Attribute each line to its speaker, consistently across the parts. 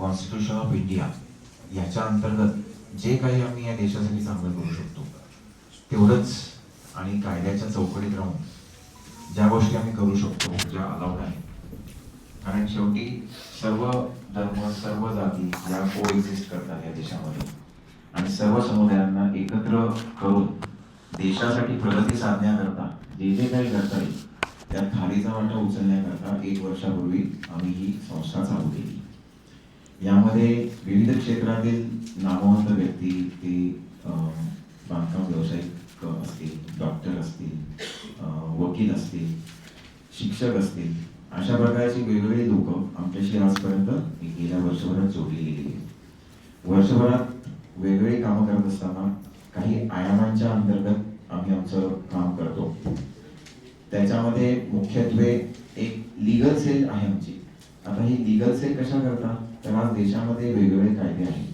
Speaker 1: Constitution of India याच्या अंतर्गत जे काही आम्ही या देशासाठी चांगलं करू शकतो तेवढंच आणि कायद्याच्या चौकटीत राहून ज्या गोष्टी आम्ही करू शकतो ज्या अलाउड आहेत. कारण शेवटी सर्व धर्म सर्व जाती या को एक्झिस्ट करतात या देशामध्ये. आणि सर्व समुदायांना एकत्र करून देशासाठी प्रगती साधण्याकरता जे जे काही करता येईल त्या थालीचा वाटा उचलण्याकरता एक वर्षापूर्वी आम्ही ही संस्था चालू केली. यामध्ये विविध क्षेत्रातील नामवंत व्यक्ती ते बांधकाम व्यावसायिक असतील डॉक्टर असतील वकील असतील शिक्षक असतील अशा प्रकारची वेगवेगळी लोक आमच्याशी आजपर्यंत गेल्या वर्षभरात जोडली गेली आहेत. वर्षभरात वेगवेगळी कामं करत असताना काही आयामांच्या अंतर्गत आम्ही आमचं काम करतो. त्याच्यामध्ये मुख्यत्वे एक लिगल सेल आहे आमची. आता ही लिगल सेल कशा करतात? तर आज देशामध्ये वेगवेगळे कायदे आहेत.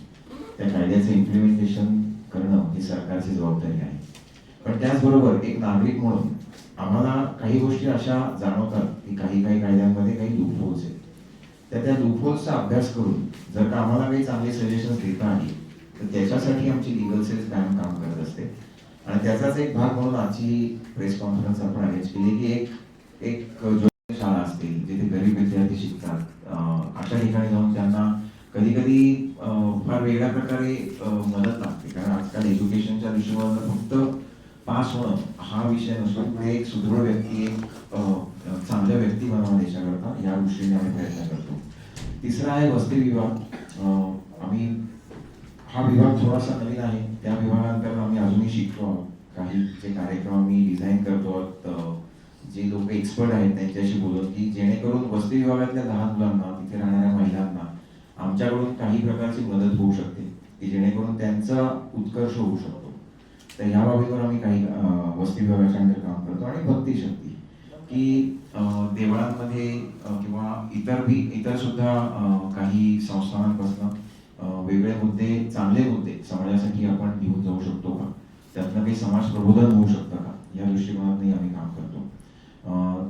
Speaker 1: त्या कायद्याचं इम्प्लिमेंटेशन करणं ही सरकारची जबाबदारी आहे. पण त्याचबरोबर एक नागरिक म्हणून आम्हाला काही गोष्टी अशा जाणवतात की काही काही कायद्यांमध्ये काही लुपहोल्स आहेत. तर त्या लुपहोल्सचा अभ्यास करून जर का आम्हाला काही चांगले सजेशन देता आली तर त्याच्यासाठी आमची लिगल सेल्स कायम काम करत असते. आणि त्याचाच एक भाग म्हणून आजची प्रेस कॉन्फरन्स आपण अरेंज केली की एक एक शाळा असतील जिथे गरीब विद्यार्थी शिकतात. अशा ठिकाणी जाऊन कधी फार वेगळ्या प्रकारे मदत लागते. कारण आजकाल एज्युकेशनच्या दृष्टिकोनातून फक्त पास होणं हा विषय नसून ते एक सुदृढ व्यक्ती एक चांगल्या व्यक्ती बनवा देशाकरता या दृष्टीने आम्ही प्रयत्न करतो. तिसरा आहे वस्ती विभाग. आम्ही हा विभाग थोडासा नवीन आहे. त्या विभागानंतर आम्ही अजूनही शिकतो आहोत. काही जे कार्यक्रम आम्ही डिझाईन करतो आहोत, जे लोक एक्सपर्ट आहेत त्यांच्याशी बोलत की जेणेकरून वस्ती विभागातल्या लहान मुलांना तिथे राहणाऱ्या महिलांना आमच्याकडून काही प्रकारची मदत होऊ शकते की जेणेकरून त्यांचा उत्कर्ष होऊ शकतो. तर ह्या बाबीवर आम्ही काही वस्ती विभागाच्या अंतर काम करतो आणि भक्ती शक्ती की देवळांमध्ये किंवा इतर बी इतर सुद्धा काही संस्थानांपासून वेगळे मुद्दे चांगले मुद्दे समाजासाठी आपण घेऊन जाऊ शकतो का? त्यातनं काही समाज प्रबोधन होऊ शकतं का? या दृष्टिकोनातूनही आम्ही काम करतो.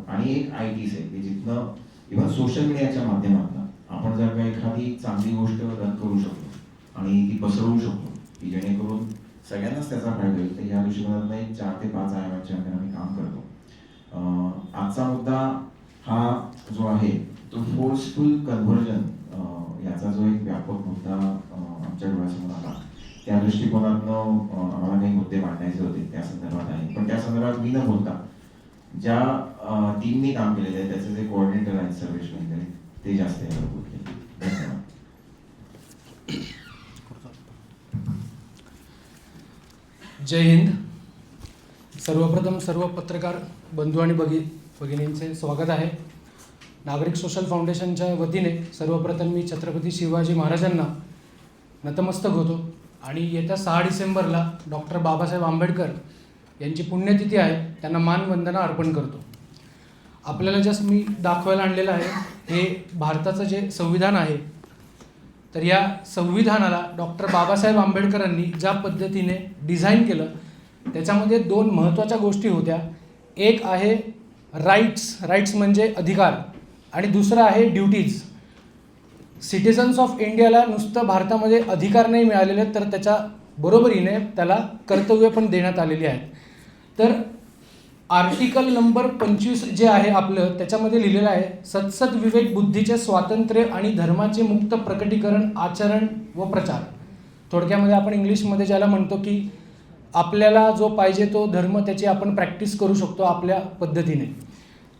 Speaker 1: आणि एक आय टी सेल की जिथनं इव्हन सोशल मीडियाच्या माध्यमातून आपण जर का एखादी चांगली गोष्ट रन करू शकतो आणि ती पसरवू शकतो की जेणेकरून सगळ्यांनाच त्याचा फायदा होईल तर या दृष्टीकोनातून एक चार ते पाच आयामाच्या अंतराने आम्ही काम करतो. आजचा मुद्दा हा जो आहे तो फोर्सफुल कन्व्हर्जन याचा जो एक व्यापक मुद्दा आमच्या डोळ्यासमोर आला. त्या दृष्टिकोनातनं आम्हाला काही मुद्दे मांडायचे होते त्या संदर्भात आहे. पण त्या संदर्भात मी न बोलता ज्या टीमनी काम केलेलं आहे त्याचे जे कोऑर्डिनेटर आहेत सर्वेश मेहते ते जास्त आहे
Speaker 2: जय हिंद. सर्वप्रथम सर्व पत्रकार बंधू आणि भगी भगिनींचे स्वागत आहे. नागरिक सोशल फाउंडेशनच्या वतीने सर्वप्रथम मी छत्रपती शिवाजी महाराजांना नतमस्तक होतो आणि येत्या सहा डिसेंबरला डॉक्टर बाबासाहेब आंबेडकर यांची पुण्यतिथी आहे त्यांना मानवंदना अर्पण करतो. आपल्याला जस्ट मी दाखवायला आणलेलं आहे हे भारताचं जे संविधान आहे तर या संविधानाला डॉक्टर बाबासाहेब आंबेडकरांनी ज्या पद्धतीने डिझाईन केलं त्याच्यामध्ये दोन महत्त्वाच्या गोष्टी होत्या. एक आहे राईट्स राईट्स म्हणजे अधिकार आणि दुसरं आहे ड्युटीज सिटिझन्स ऑफ इंडियाला नुसतं भारतामध्ये अधिकार नाही मिळालेले तर त्याच्या बरोबरीने त्याला कर्तव्य पण देण्यात आलेली आहेत. तर आर्टिकल नंबर पंचवीस जे आहे आपलं त्याच्यामध्ये लिहिलेलं आहे सत्सद विवेक बुद्धीचे स्वातंत्र्य आणि धर्माचे मुक्त प्रकटीकरण आचरण व प्रचार. थोडक्यामध्ये आपण इंग्लिशमध्ये ज्याला म्हणतो की आपल्याला जो पाहिजे तो धर्म त्याची आपण प्रॅक्टिस करू शकतो आपल्या पद्धतीने.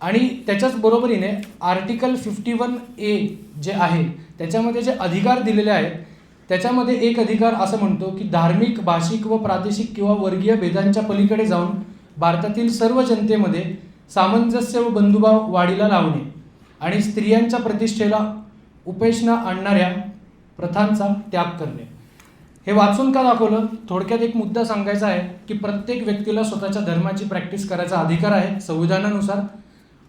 Speaker 2: आणि त्याच्याच बरोबरीने आर्टिकल फिफ्टी वन ए जे आहे त्याच्यामध्ये जे अधिकार दिलेले आहेत त्याच्यामध्ये एक अधिकार असं म्हणतो की धार्मिक भाषिक व प्रादेशिक किंवा वर्गीय भेदांच्या पलीकडे जाऊन भारतातील सर्व जनतेमध्ये सामंजस्य व बंधुभाव वाढीला लावणे आणि स्त्रियांच्या प्रतिष्ठेला उपेशना आणणाऱ्या प्रथांचा त्याग करणे. हे वाचून का दाखवलं? थोडक्यात एक मुद्दा सांगायचा आहे की प्रत्येक व्यक्तीला स्वतःच्या धर्माची प्रॅक्टिस करायचा अधिकार आहे संविधानानुसार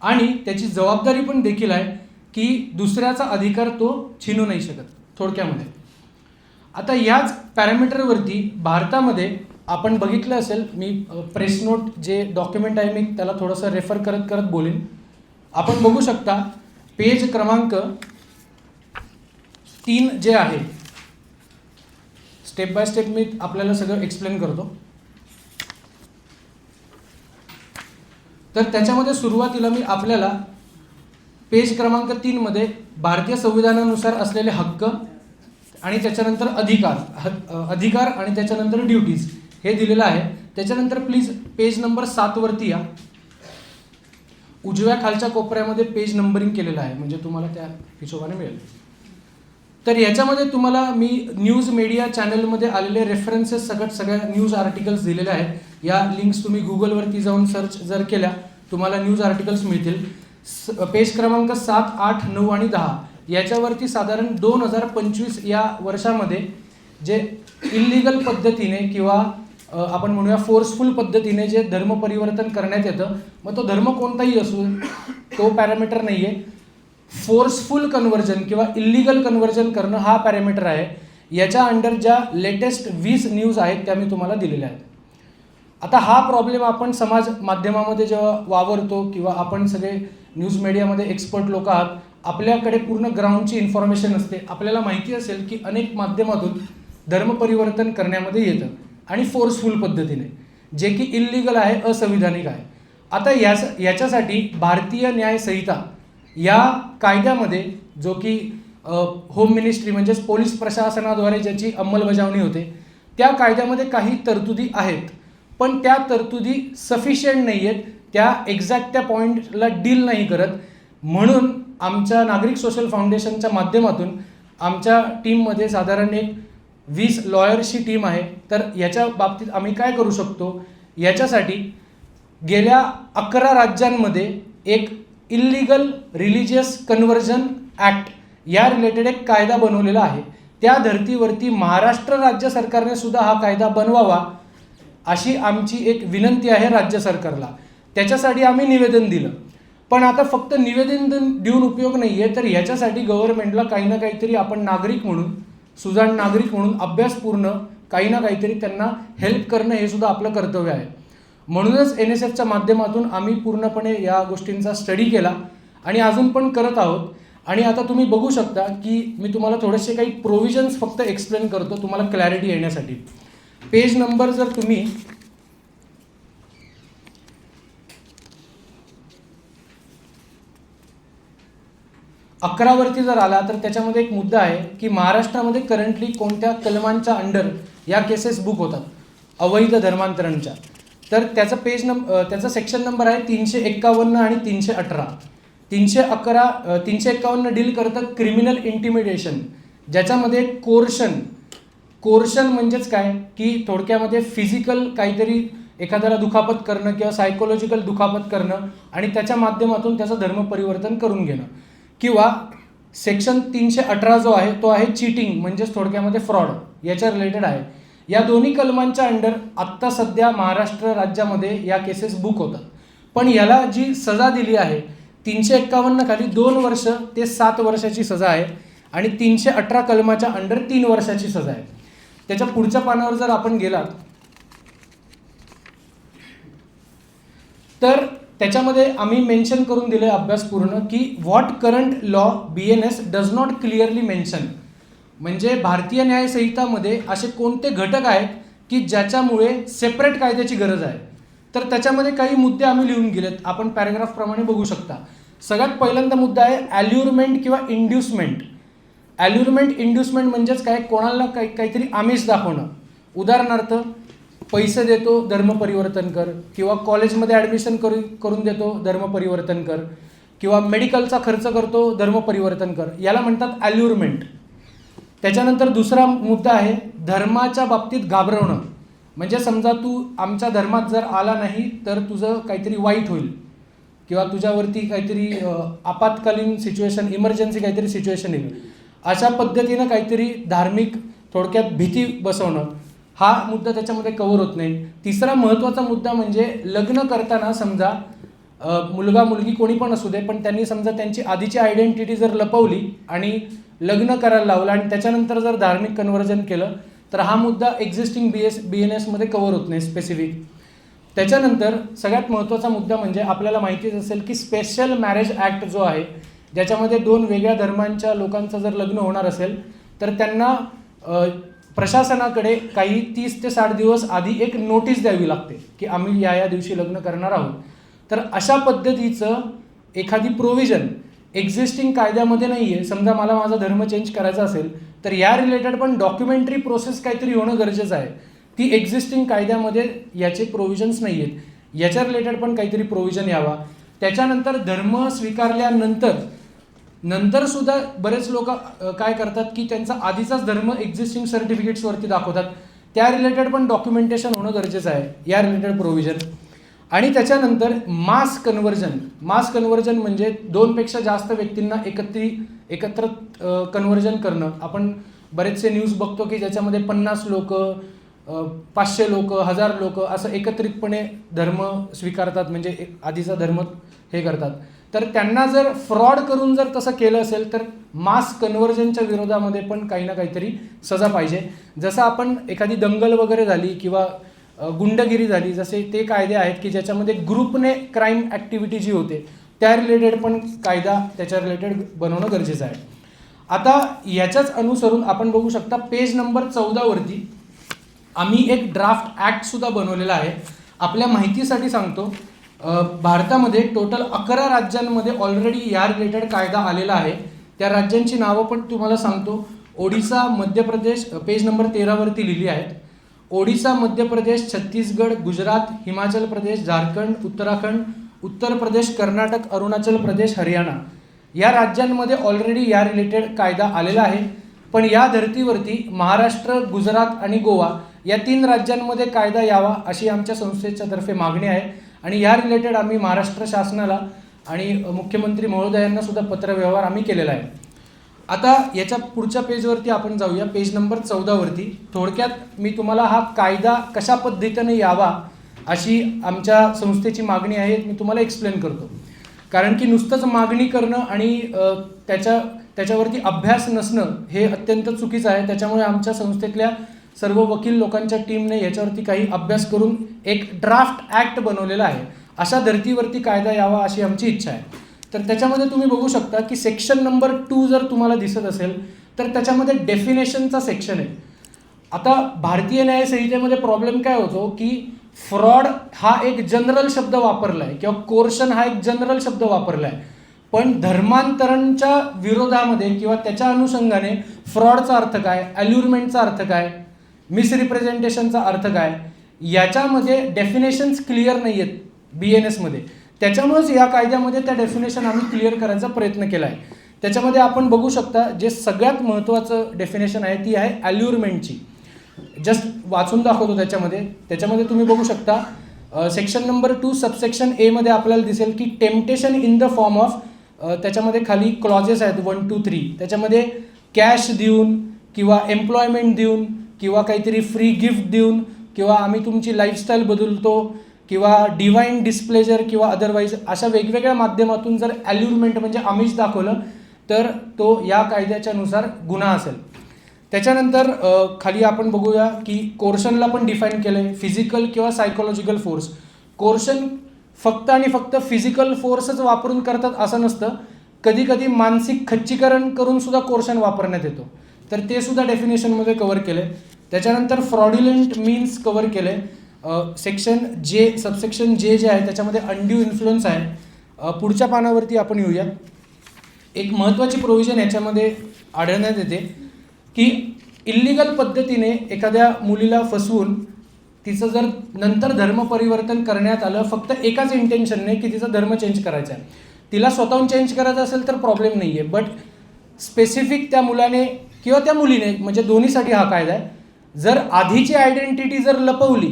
Speaker 2: आणि त्याची जबाबदारी पण देखील आहे की दुसऱ्याचा अधिकार तो छिनू नाही शकत थोडक्यामध्ये. आता याच पॅरामीटरवरती भारतामध्ये आपण बघितलं असेल मी प्रेस नोट जे डॉक्युमेंट आहे मी त्याला थोडंसं रेफर करत करत बोलेन. आपण बघू शकता पेज क्रमांक तीन जे आहे स्टेप बाय स्टेप मी आपल्याला सगळं एक्सप्लेन करतो. तर त्याच्यामध्ये सुरुवातीला मी आपल्याला पेज क्रमांक तीनमध्ये भारतीय संविधानानुसार असलेले हक्क आणि त्याच्यानंतर अधिकार ह- अधिकार आणि त्याच्यानंतर ड्युटीज हे दिलेलं आहे. त्याच्यानंतर प्लीज पेज नंबर सातवरती या. उजव्या खालच्या कोपऱ्यामध्ये पेज नंबरिंग केलेलं आहे. म्हणजे तुम्हाला त्या हिशोबाने मिळेल. तर याच्यामध्ये तुम्हाला मी न्यूज मीडिया चॅनलमध्ये आलेले रेफरन्सेस सगळ्यात सगळ्या न्यूज आर्टिकल्स दिलेले आहेत. या लिंक्स तुम्ही गुगलवरती जाऊन सर्च जर केल्या तुम्हाला न्यूज आर्टिकल्स मिळतील. स- पेज क्रमांक सात आठ नऊ आणि दहा. याच्यावरती साधारण दोन हजार पंचवीस या वर्षामध्ये जे इल्लिगल पद्धतीने किंवा आपण म्हणूया फोर्सफुल पद्धतीने जे धर्म परिवर्तन करण्यात येतं मग तो धर्म कोणताही असू तो पॅरामीटर नाही आहे फोर्सफुल कन्व्हर्जन किंवा इल्लिगल कन्व्हर्जन करणं हा पॅरामीटर आहे. याच्या अंडर ज्या लेटेस्ट वीस न्यूज आहेत त्या मी तुम्हाला दिलेल्या आहेत. आता हा प्रॉब्लेम आपण समाज माध्यमामध्ये जेव्हा वावरतो किंवा आपण सगळे न्यूज मीडियामध्ये एक्सपर्ट लोक आहात आपल्याकडे पूर्ण ग्राउंडची इन्फॉर्मेशन असते. आपल्याला माहिती असेल की अनेक माध्यमातून धर्म परिवर्तन करण्यामध्ये येतं. आणि फोर्सफुल पद्धतीने. जे की इल्लिगल आहे असंविधानिक आहे. आता यास याच्यासाठी भारतीय न्याय संहिता या कायद्यामध्ये जो की होम मिनिस्ट्री म्हणजेच पोलीस प्रशासनाद्वारे ज्याची अंमलबजावणी होते त्या कायद्यामध्ये काही तरतुदी आहेत. पण त्या तरतुदी सफिशियंट नाही आहेत त्या एक्झॅक्ट त्या पॉईंटला डील नाही करत. म्हणून आमच्या नागरिक सोशल फाउंडेशनच्या माध्यमातून आमच्या टीममध्ये साधारण एक वीस लॉयर्सची टीम आहे. तर याच्या बाबतीत आम्ही काय करू शकतो? याच्यासाठी गेल्या अकरा राज्यांमध्ये एक इल्लिगल रिलिजियस कन्व्हर्जन ॲक्ट या रिलेटेड एक कायदा बनवलेला आहे. त्या धर्तीवरती महाराष्ट्र राज्य सरकारने सुद्धा हा कायदा बनवावा अशी आमची एक विनंती आहे राज्य सरकारला. त्याच्यासाठी आम्ही निवेदन दिलं. पण आता फक्त निवेदन देऊन- उपयोग नाही आहे तर याच्यासाठी गव्हर्नमेंटला काही ना काहीतरी आपण नागरिक म्हणून सुजाण नागरिक म्हणून अभ्यासपूर्ण काही ना काहीतरी त्यांना हेल्प करणं हे सुद्धा आपलं कर्तव्य आहे. म्हणूनच एन एस एफच्या माध्यमातून आम्ही पूर्णपणे या गोष्टींचा स्टडी केला आणि अजून पण करत आहोत. आणि आता तुम्ही बघू शकता की मी तुम्हाला थोडेसे काही प्रोव्हिजन्स फक्त एक्सप्लेन करतो तुम्हाला क्लॅरिटी येण्यासाठी. पेज नंबर जर तुम्ही अकरावरती जर आला तर त्याच्यामध्ये एक मुद्दा आहे की महाराष्ट्रामध्ये करंटली कोणत्या कलमांच्या अंडर या केसेस बुक होतात? अवैध धर्मांतरणच्या. तर त्याचा पेज नंब त्याचा सेक्शन नंबर आहे तीनशे एक्कावन्न आणि तीनशे अठरा. तीनशे अकरा तीनशे एक्कावन्न डील करतं क्रिमिनल इंटिमिडेशन ज्याच्यामध्ये कोर्शन कोर्शन म्हणजेच काय? की थोडक्यामध्ये फिजिकल काहीतरी एखाद्याला दुखापत करणं किंवा सायकोलॉजिकल दुखापत करणं आणि त्याच्या माध्यमातून त्याचं धर्म परिवर्तन करून घेणं. किंवा सेक्शन तीनशे अठरा जो आहे तो आहे चीटिंग म्हणजेच थोडक्यामध्ये फ्रॉड याच्या रिलेटेड आहे. या दोन्ही कलमांच्या अंडर आत्ता सध्या महाराष्ट्र राज्यामध्ये या केसेस बुक होतात. पण याला जी सजा दिली आहे तीनशे एक्कावन्न खाली दोन वर्ष ते सात वर्षाची सजा आहे आणि तीनशे अठरा कलमाच्या अंडर तीन वर्षाची सजा आहे. त्याच्या पुढच्या पानावर जर आपण गेलात तर त्याच्यामध्ये आम्ही मेन्शन करून दिलं अभ्यास पूर्ण की what current law B N S does not clearly mention म्हणजे भारतीय न्यायसंहितामध्ये असे कोणते घटक आहेत की ज्याच्यामुळे सेपरेट कायद्याची गरज आहे? तर त्याच्यामध्ये काही मुद्दे आम्ही लिहून गेलेत. आपण पॅरेग्राफप्रमाणे बघू शकता. सगळ्यात पहिल्यांदा मुद्दा आहे ॲल्युरमेंट किंवा इंड्युसमेंट ॲल्युरमेंट इंड्युसमेंट म्हणजेच काय? कोणाला काही काहीतरी आमिष दाखवणं. उदाहरणार्थ पैसे देतो धर्म परिवर्तन कर. किंवा कॉलेजमध्ये ॲडमिशन करू करून देतो धर्म परिवर्तन कर. किंवा मेडिकलचा खर्च करतो धर्म परिवर्तन कर. याला म्हणतात ॲल्युरमेंट त्याच्यानंतर दुसरा मुद्दा आहे धर्माच्या बाबतीत घाबरवणं. म्हणजे समजा तू आमच्या धर्मात जर आला नाही तर तुझं काहीतरी वाईट होईल. किंवा तुझ्यावरती काहीतरी आपत्कालीन सिच्युएशन इमर्जन्सी काहीतरी सिच्युएशन येईल. अशा पद्धतीनं काहीतरी धार्मिक थोडक्यात भीती बसवणं. हा मुद्दा त्याच्यामध्ये कव्हर होत नाही. तिसरा महत्त्वाचा मुद्दा म्हणजे लग्न करताना समजा मुलगा मुलगी कोणी पण असू दे पण त्यांनी समजा त्यांची आधीची आयडेंटिटी जर लपवली आणि लग्न करायला लावलं आणि त्याच्यानंतर जर धार्मिक कन्व्हर्जन केलं तर हा मुद्दा existing B S B N एसमध्ये कव्हर होत नाही स्पेसिफिक त्याच्यानंतर सगळ्यात महत्त्वाचा मुद्दा म्हणजे आपल्याला माहितीच असेल की स्पेशल मॅरेज ॲक्ट जो आहे ज्याच्यामध्ये दोन वेगळ्या धर्मांच्या लोकांचं जर लग्न होणार असेल तर त्यांना प्रशासनाकडे काही तीस ते साठ दिवस आधी एक नोटीस द्यावी लागते की आम्ही या या दिवशी लग्न करणार आहोत. तर अशा पद्धतीचं एखादी प्रोव्हिजन एक्झिस्टिंग कायद्यामध्ये नाही आहे समजा मला माझा धर्म चेंज करायचा असेल तर या रिलेटेड पण डॉक्युमेंटरी प्रोसेस काहीतरी होणं गरजेचं आहे. ती एक्झिस्टिंग कायद्यामध्ये याचे प्रोव्हिजन्स नाही आहेत याच्या रिलेटेड पण काहीतरी प्रोव्हिजन यावा. त्याच्यानंतर धर्म स्वीकारल्यानंतर नंतर सुद्धा बरेच लोक काय करतात की त्यांचा आधीचाच धर्म एक्झिस्टिंग सर्टिफिकेट्सवरती दाखवतात. त्या रिलेटेड पण डॉक्युमेंटेशन होणं गरजेचं आहे. या रिलेटेड प्रोव्हिजन आणि त्याच्यानंतर मास कन्व्हर्जन मास कन्व्हर्जन म्हणजे दोनपेक्षा जास्त व्यक्तींना एकत्री एकत्र कन्व्हर्जन करणं. आपण बरेचसे न्यूज बघतो की ज्याच्यामध्ये पन्नास लोक पाचशे लोक हजार लोक असं एकत्रितपणे धर्म स्वीकारतात. म्हणजे एक आधीचा धर्म हे करतात. तर त्यांना जर फ्रॉड करून जर तसं केलं असेल तर मास कन्व्हर्जनच्या विरोधामध्ये पण काही ना काहीतरी सजा पाहिजे. जसं आपण एखादी दंगल वगैरे झाली किंवा गुंडगिरी झाली जसे ते कायदे आहेत की ज्याच्यामध्ये ग्रुपने क्राईम ॲक्टिव्हिटी जी होते त्या रिलेटेड पण कायदा त्याच्या रिलेटेड बनवणं गरजेचं आहे. आता याच्याच अनुसरून आपण बघू शकता पेज नंबर चौदावरती आम्ही एक ड्राफ्ट ॲक्टसुद्धा बनवलेला आहे. आपल्या माहितीसाठी सांगतो भारतामध्ये टोटल अकरा राज्यांमध्ये ऑलरेडी या रिलेटेड कायदा आलेला आहे. त्या राज्यांची नावं पण तुम्हाला सांगतो. ओडिसा मध्य प्रदेश पेज नंबर तेरावरती लिहिली आहेत. ओडिसा मध्य प्रदेश छत्तीसगड गुजरात हिमाचल प्रदेश झारखंड उत्तराखंड उत्तर प्रदेश कर्नाटक अरुणाचल प्रदेश हरियाणा. या राज्यांमध्ये ऑलरेडी या रिलेटेड कायदा आलेला आहे. पण या धर्तीवरती महाराष्ट्र गुजरात आणि गोवा या तीन राज्यांमध्ये कायदा यावा अशी आमच्या संस्थेच्या तर्फे मागणी आहे. आणि या रिलेटेड आम्ही महाराष्ट्र शासनाला आणि मुख्यमंत्री महोदयांना सुद्धा पत्रव्यवहार आम्ही केलेला आहे. आता याच्या पुढच्या पेजवरती आपण जाऊया. पेज नंबर चौदावरती थोडक्यात मी तुम्हाला हा कायदा कशा पद्धतीने यावा अशी आमच्या संस्थेची मागणी आहे मी तुम्हाला एक्सप्लेन करतो. कारण की नुसतंच मागणी करणं आणि त्याच्या त्याच्यावरती अभ्यास नसणं हे अत्यंत चुकीचं आहे. त्याच्यामुळे आमच्या संस्थेतल्या सर्व वकील लोकांच्या टीमने याच्यावरती काही अभ्यास करून एक ड्राफ्ट ॲक्ट बनवलेला आहे. अशा धर्तीवरती कायदा यावा अशी आमची इच्छा आहे. तर त्याच्यामध्ये तुम्ही बघू शकता की सेक्शन नंबर टू जर तुम्हाला दिसत असेल तर त्याच्यामध्ये डेफिनेशनचा सेक्शन आहे. आता भारतीय न्याय संहितेमध्ये प्रॉब्लेम काय होतो की फ्रॉड हा एक जनरल शब्द वापरला आहे किंवा कोर्शन हा एक जनरल शब्द वापरला आहे पण धर्मांतरणच्या विरोधामध्ये किंवा त्याच्या अनुषंगाने फ्रॉडचा अर्थ काय अल्युरमेंटचा अर्थ काय मिसरिप्रेझेंटेशनचा अर्थ काय? याच्यामध्ये डेफिनेशन्स क्लिअर नाही आहेत बी एन एसमध्ये त्याच्यामुळेच या कायद्यामध्ये त्या डेफिनेशन आम्ही क्लिअर करायचा प्रयत्न केला आहे त्याच्यामध्ये आपण बघू शकता जे सगळ्यात महत्त्वाचं डेफिनेशन आहे ती आहे ॲल्युरमेंटची जस्ट वाचून दाखवतो त्याच्यामध्ये. त्याच्यामध्ये तुम्ही बघू शकता सेक्शन नंबर टू सबसेक्शन एमध्ये आपल्याला दिसेल की temptation in the form of त्याच्यामध्ये खाली क्लॉजेस आहेत वन टू थ्री त्याच्यामध्ये कॅश देऊन किंवा एम्प्लॉयमेंट देऊन किंवा काहीतरी फ्री गिफ्ट देऊन किंवा आम्ही तुमची लाईफस्टाईल बदलतो किंवा डिवाईन डिस्प्लेजर किंवा अदरवाईज अशा वेगवेगळ्या माध्यमातून जर ॲल्युरमेंट म्हणजे आमिष दाखवलं तर तो या कायद्याच्यानुसार गुन्हा असेल. त्याच्यानंतर खाली आपण बघूया की कोर्शनला पण डिफाईन केलं आहे फिजिकल किंवा सायकोलॉजिकल फोर्स कोर्शन फक्त आणि फक्त फिजिकल फोर्सच वापरून करतात असं नसतं. कधीकधी मानसिक खच्चीकरण करून सुद्धा कोर्शन वापरण्यात येतो. तर ते सुद्धा डेफिनेशनमध्ये कव्हर केलं आहे त्याच्यानंतर फ्रॉड्युलंट मीन्स कव्हर केलं आहे सेक्शन जे सबसेक्शन जे जे आहे त्याच्यामध्ये अनड्यू इन्फ्लुअन्स आहे. पुढच्या पानावरती आपण येऊया. एक महत्त्वाची प्रोव्हिजन याच्यामध्ये आढळण्यात येते की इल्लिगल पद्धतीने एखाद्या मुलीला फसवून तिचं जर नंतर धर्म परिवर्तन करण्यात आलं फक्त एकाच इंटेन्शनने की तिचा धर्म चेंज करायचा आहे. तिला स्वतःहून चेंज करायचं असेल तर प्रॉब्लेम नाही आहे बट स्पेसिफिक त्या मुलाने किंवा त्या मुलीने म्हणजे दोन्हीसाठी हा कायदा आहे. जर आधीची आयडेंटिटी जर लपवली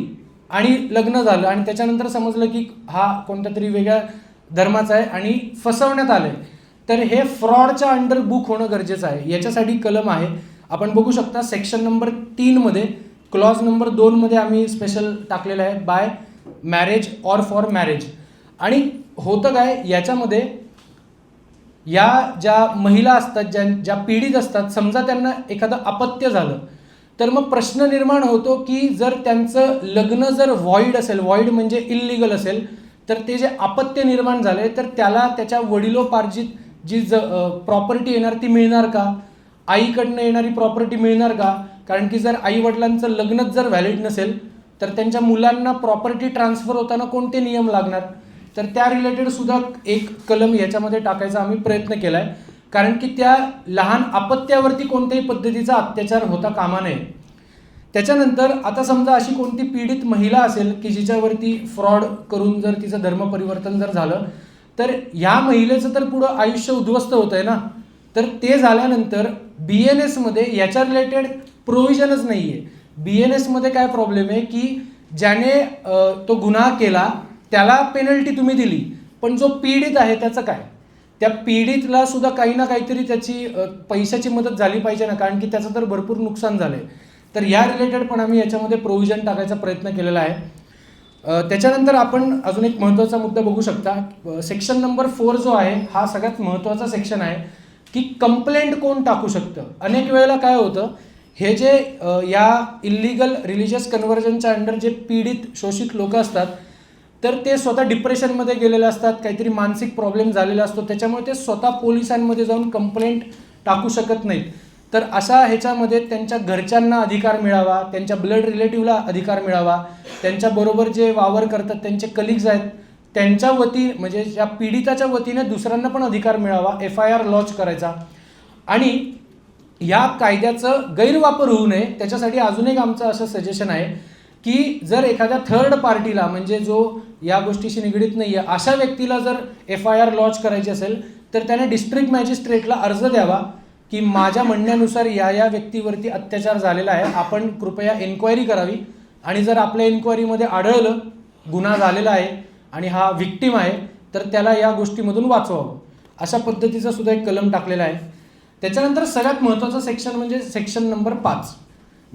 Speaker 2: आणि लग्न झालं आणि त्याच्यानंतर समजलं की हा कोणत्या तरी वेगळ्या धर्माचा आहे आणि फसवण्यात आलं आहे तर हे फ्रॉडच्या अंडर बुक होणं गरजेचं आहे. याच्यासाठी कलम आहे. आपण बघू शकता सेक्शन नंबर तीनमध्ये क्लॉज नंबर दोनमध्ये आम्ही स्पेशल टाकलेलं आहे by marriage or for marriage आणि होतं काय याच्यामध्ये या ज्या महिला असतात ज्या ज्या पीडित असतात समजा त्यांना एखादं अपत्य झालं तर मग प्रश्न निर्माण होतो की जर त्यांचं लग्न जर व्हॉइड असेल व्हॉइड म्हणजे इल्लिगल असेल तर ते जे अपत्य निर्माण झाले तर त्याला त्याच्या वडिलोपार्जित जी ज प्रॉपर्टी येणार ती मिळणार का? आईकडनं येणारी प्रॉपर्टी मिळणार का? कारण की जर आई वडिलांचं लग्नच जर व्हॅलिड नसेल तर त्यांच्या मुलांना प्रॉपर्टी ट्रान्सफर होताना कोणते नियम लागणार? तर त्या रिलेटेड सुद्धा एक कलम याच्यामध्ये टाकायचा आम्ही प्रयत्न केला आहे कारण की त्या लहान अपत्यावरती कोणत्याही पद्धतीचा अत्याचार होता कामा नये. त्याच्यानंतर आता समजा अशी कोणती पीडित महिला असेल की जिच्यावरती फ्रॉड करून जर तिचं धर्मपरिवर्तन जर झालं तर ह्या महिलेचं तर पुढं आयुष्य उद्ध्वस्त होत आहे ना? तर ते झाल्यानंतर बी एन एसमध्ये याच्या रिलेटेड प्रोव्हिजनच नाही आहे बी एन एसमध्ये काय प्रॉब्लेम आहे की ज्याने तो गुन्हा केला त्याला पेनल्टी तुम्ही दिली. पण जो पीडित आहे त्याचं काय? त्या पीडितला सुद्धा काही ना काहीतरी त्याची पैशाची मदत झाली पाहिजे ना कारण की त्याचं तर भरपूर नुकसान झालं आहे तर या रिलेटेड पण आम्ही याच्यामध्ये प्रोव्हिजन टाकायचा प्रयत्न केलेला आहे. त्याच्यानंतर आपण अजून एक महत्त्वाचा मुद्दा बघू शकता. सेक्शन नंबर फोर जो आहे हा सगळ्यात महत्त्वाचा सेक्शन आहे की कंप्लेंट कोण टाकू शकतं? अनेक वेळेला काय होतं हे जे या इल्लिगल रिलिजियस कन्व्हर्जनच्या अंडर जे पीडित शोषित लोक असतात तर ते स्वतः डिप्रेशनमध्ये गेलेले असतात काहीतरी मानसिक प्रॉब्लेम झालेला असतो त्याच्यामुळे ते स्वतः पोलिसांमध्ये जाऊन कंप्लेंट टाकू शकत नाहीत. तर अशा ह्याच्यामध्ये त्यांच्या घरच्यांना अधिकार मिळावा त्यांच्या ब्लड रिलेटिव्हला अधिकार मिळावा त्यांच्याबरोबर जे वावर करतात त्यांचे कलिग्ज आहेत त्यांच्या वती म्हणजे या पीडिताच्या वतीने दुसऱ्यांना पण अधिकार मिळावा एफ आय आर लॉन्च करायचा. आणि या कायद्याचं गैरवापर होऊ नये त्याच्यासाठी अजून एक आमचं असं सजेशन आहे की जर एखाद्या थर्ड पार्टीला म्हणजे जो या गोष्टीशी निगडीत नाही आहे अशा व्यक्तीला जर एफ आय आर लॉन्च करायची असेल तर त्याने डिस्ट्रिक्ट मॅजिस्ट्रेटला अर्ज द्यावा की माझ्या म्हणण्यानुसार या या व्यक्तीवरती अत्याचार झालेला आहे आपण कृपया एन्क्वायरी करावी. आणि जर आपल्या एन्क्वायरीमध्ये आढळलं गुन्हा झालेला आहे आणि हा विक्टीम आहे तर त्याला या गोष्टीमधून वाचवावं. अशा पद्धतीचा सुद्धा एक कलम टाकलेला आहे. त्याच्यानंतर सगळ्यात महत्त्वाचं सेक्शन म्हणजे सेक्शन नंबर पाच.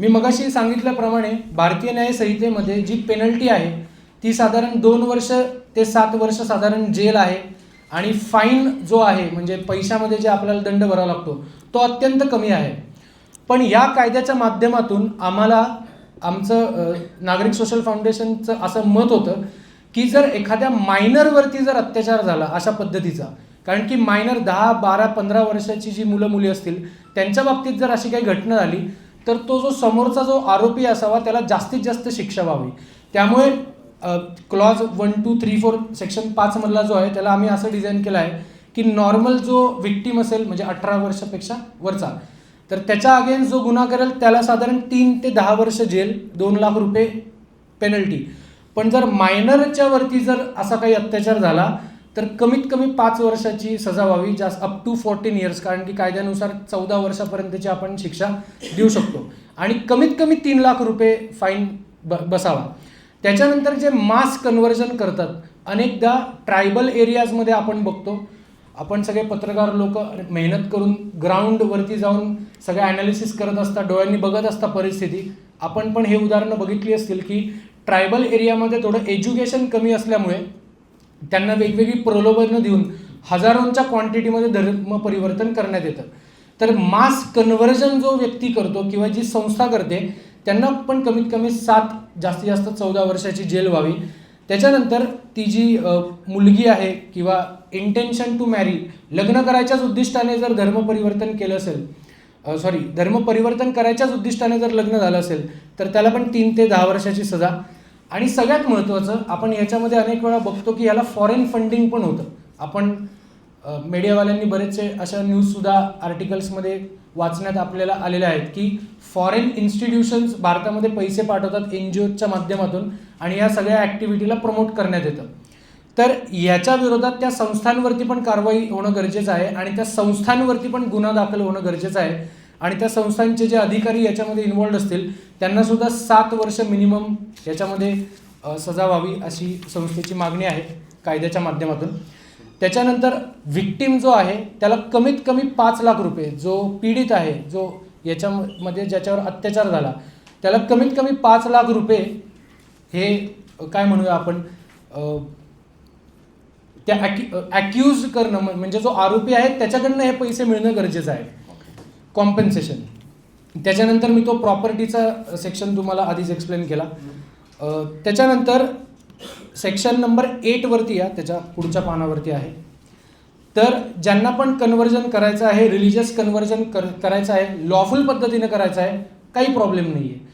Speaker 2: मी मगाशी सांगितल्याप्रमाणे भारतीय न्याय संहितेमध्ये जी पेनल्टी आहे ती साधारण दोन वर्ष ते सात वर्ष साधारण जेल आहे आणि फाईन जो आहे म्हणजे पैशामध्ये जे आपल्याला दंड भरावा लागतो तो अत्यंत कमी आहे. पण या कायद्याच्या माध्यमातून आम्हाला आमचं नागरिक सोशल फाउंडेशनचं असं मत होतं की जर एखाद्या मायनरवरती जर अत्याचार झाला अशा पद्धतीचा कारण की मायनर दहा बारा पंधरा वर्षाची जी मुलं मुली असतील त्यांच्या बाबतीत जर अशी काही घटना झाली तर तो जो समोरचा जो आरोपी असावा त्याला जास्तीत जास्त शिक्षा व्हावी. त्यामुळे clause one two three four section पाचमधला जो आहे त्याला आम्ही असं डिझाईन केलं आहे की नॉर्मल जो विक्टीम असेल म्हणजे अठरा वर्षापेक्षा वरचा तर त्याच्या अगेन्स्ट जो गुन्हा करेल त्याला साधारण तीन ते दहा वर्ष जेल दोन लाख रुपये पेनल्टी पण जर मायनरच्या वरती जर असा काही अत्याचार झाला तर कमीत कमी पाच वर्षाची सजा व्हावी जास्त अप टू फोर्टीन इयर्स कारण की कायद्यानुसार चौदा वर्षापर्यंतची आपण शिक्षा देऊ शकतो. आणि कमीत कमी तीन लाख रुपये फाईन ब बसावा. त्याच्यानंतर जे मास कन्व्हर्जन करतात अनेकदा ट्रायबल एरियाजमध्ये आपण बघतो. आपण सगळे पत्रकार लोक मेहनत करून ग्राउंडवरती जाऊन सगळं ॲनालिसिस करत असता डोळ्यांनी बघत असता परिस्थिती. आपण पण हे उदाहरणं बघितली असतील की ट्रायबल एरियामध्ये थोडं एज्युकेशन कमी असल्यामुळे त्यांना वेगवेगळी प्रलोभनं देऊन हजारोंच्या क्वांटिटीमध्ये धर्म परिवर्तन करण्यात येतं. तर मास कन्व्हर्जन जो व्यक्ती करतो किंवा जी संस्था करते त्यांना पण कमीत कमी सात जास्तीत जास्त चौदा वर्षाची जेल व्हावी. त्याच्यानंतर ती जी मुलगी आहे किंवा इंटेन्शन टू मॅरी लग्न करायच्याच उद्दिष्टाने जर धर्म परिवर्तन केलं असेल सॉरी धर्म परिवर्तन करायच्याच उद्दिष्टाने जर लग्न झालं असेल तर त्याला पण तीन ते दहा वर्षाची सजा. आणि सगळ्यात महत्त्वाचं आपण याच्यामध्ये अनेक वेळा बघतो की याला फॉरेन फंडिंग पण होतं. आपण मीडियावाल्यांनी बरेचसे अशा न्यूजसुद्धा आर्टिकल्समध्ये वाचण्यात आपल्याला आलेल्या आहेत की फॉरेन इन्स्टिट्यूशन्स भारतामध्ये पैसे पाठवतात एन जी ओच्या माध्यमातून आणि या सगळ्या ॲक्टिव्हिटीला प्रमोट करण्यात येतं. तर याच्या विरोधात त्या संस्थांवरती पण कारवाई होणं गरजेचं आहे आणि त्या संस्थांवरती पण गुन्हा दाखल होणं गरजेचं आहे. आणि त्या संस्थांचे जे अधिकारी याच्यामध्ये इन्वॉल्ड असतील त्यांना सुद्धा सात वर्ष मिनिमम याच्यामध्ये सजा व्हावी अशी संस्थेची मागणी आहे कायद्याच्या माध्यमातून. त्याच्यानंतर विक्टीम जो आहे त्याला कमीत कमी पाच लाख रुपये जो पीडित आहे जो याच्यामध्ये ज्याच्यावर अत्याचार झाला त्याला कमीत कमी पाच लाख रुपये हे काय म्हणूया आपण त्या ॲक्यू ॲक्यूज करणं म्हणजे जो आरोपी आहे त्याच्याकडनं हे पैसे मिळणं गरजेचं आहे. कॉम्पेन्सेशन त्याच्यानंतर मी तो प्रॉपर्टीचा सेक्शन तुम्हाला आधीच एक्सप्लेन केला. त्याच्यानंतर सेक्शन नंबर एटवरती या त्याच्या पुढच्या पानावरती आहे. तर ज्यांना पण कन्व्हर्जन करायचं आहे रिलिजियस कन्व्हर्जन कर करायचं आहे लॉफुल पद्धतीने करायचं आहे काही प्रॉब्लेम नाही आहे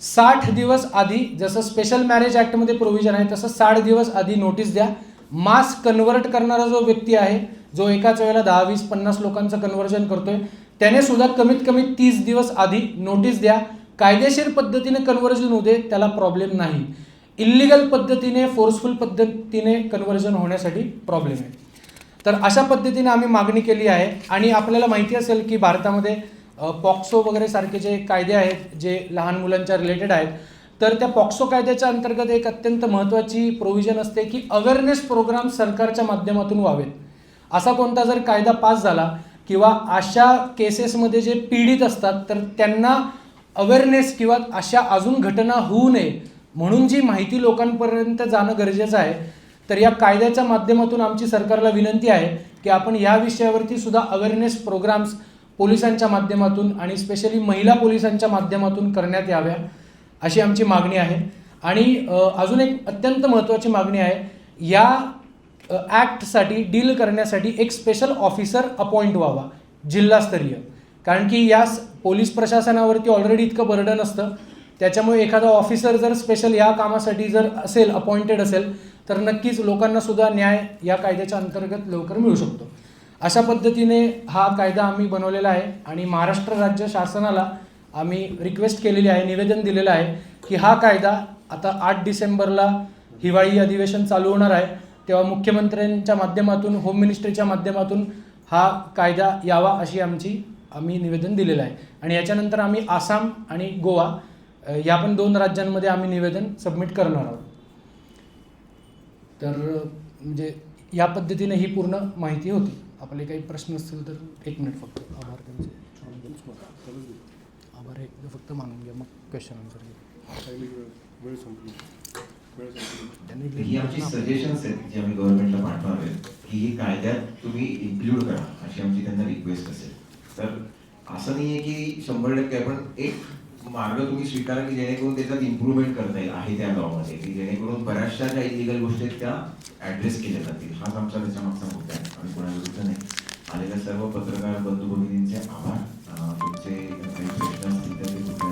Speaker 2: साठ दिवस आधी जसं स्पेशल मॅरेज ॲक्टमध्ये प्रोव्हिजन आहे तसं साठ दिवस आधी नोटीस द्या. मास कन्व्हर्ट करणारा जो व्यक्ती आहे जो एकाच वेळेला दहा वीस पन्नास लोकांचं कन्वर्जन करतोय त्याने सुद्धा कमीत कमी तीस दिवस आधी नोटीस द्या. कायदेशीर पद्धतीने कन्व्हर्जन होऊ दे त्याला प्रॉब्लेम नाही. इल्लिगल पद्धतीने फोर्सफुल पद्धतीने कन्व्हर्जन होण्यासाठी प्रॉब्लेम आहे. तर अशा पद्धतीने आम्ही मागणी केली आहे. आणि आपल्याला माहिती असेल की भारतामध्ये पॉक्सो वगैरे सारखे जे कायदे आहेत जे लहान मुलांच्या रिलेटेड आहेत तर त्या पॉक्सो कायद्याच्या अंतर्गत एक अत्यंत महत्त्वाची प्रोव्हिजन असते की अवेअरनेस प्रोग्राम सरकारच्या माध्यमातून व्हावेत. असा कोणता जर कायदा पास झाला किंवा अशा केसेसमध्ये जे पीडित असतात तर त्यांना अवेअरनेस किंवा अशा अजून घटना होऊ नये म्हणून जी माहिती लोकांपर्यंत जाणं गरजेचं आहे तर या कायद्याच्या माध्यमातून आमची सरकारला विनंती आहे की आपण या विषयावरती सुद्धा अवेअरनेस प्रोग्राम्स पोलिसांच्या माध्यमातून आणि स्पेशली महिला पोलिसांच्या माध्यमातून करण्यात याव्या अशी आमची मागणी आहे. आणि अजून एक अत्यंत महत्त्वाची मागणी आहे या ॲक्टसाठी डील करण्यासाठी एक स्पेशल ऑफिसर अपॉइंट व्हावा जिल्हास्तरीय. कारण की या पोलीस प्रशासनावरती ऑलरेडी इतकं बर्डन असतं. त्याच्यामुळे एखादा ऑफिसर जर स्पेशल या कामासाठी जर असेल अपॉइंटेड असेल तर नक्कीच लोकांना सुद्धा न्याय या कायद्याच्या अंतर्गत लवकर मिळू शकतो. अशा पद्धतीने हा कायदा आम्ही बनवलेला आहे आणि महाराष्ट्र राज्य शासनाला आम्ही रिक्वेस्ट केलेली आहे निवेदन दिलेलं आहे की हा कायदा आता आठ डिसेंबरला हिवाळी अधिवेशन चालू होणार आहे. तेव्हा मुख्यमंत्र्यांच्या माध्यमातून होम मिनिस्ट्रीच्या माध्यमातून हा कायदा यावा अशी आमची आम्ही निवेदन दिलेलं आहे. आणि याच्यानंतर आम्ही आसाम आणि गोवा या पण दोन राज्यांमध्ये आम्ही निवेदन सबमिट करणार आहोत. तर म्हणजे या पद्धतीने ही पूर्ण माहिती होती. आपले काही प्रश्न असतील तर एक मिनिट फक्त. आभार त्यांचे. आभार हे फक्त मानून घ्या. मग क्वेश्चन आन्सर
Speaker 3: वेळ
Speaker 1: ही आमची सजेशन्स आहेत जी आम्ही गव्हर्नमेंटला पाठवणार आहेत की ही कायद्यात तुम्ही इन्क्लूड करा अशी आमची त्यांना रिक्वेस्ट असेल. तर असं नाही आहे की शंभर टक्के पण एक मार्ग तुम्ही स्वीकारा की जेणेकरून त्याच्यात इम्प्रूव्हमेंट करता येईल आहे त्या लॉमध्ये की जेणेकरून बऱ्याचशा ज्या इलिगल गोष्टी आहेत त्या ऍड्रेस केल्या जातील. हाच आमचा त्याच्यामागचा मुद्दा आहे. आम्ही कोणाविरुद्ध नाही. आलेल्या सर्व पत्रकार बंधू भगिनींचे आभार तुमचे काही प्रश्न असतील तर ते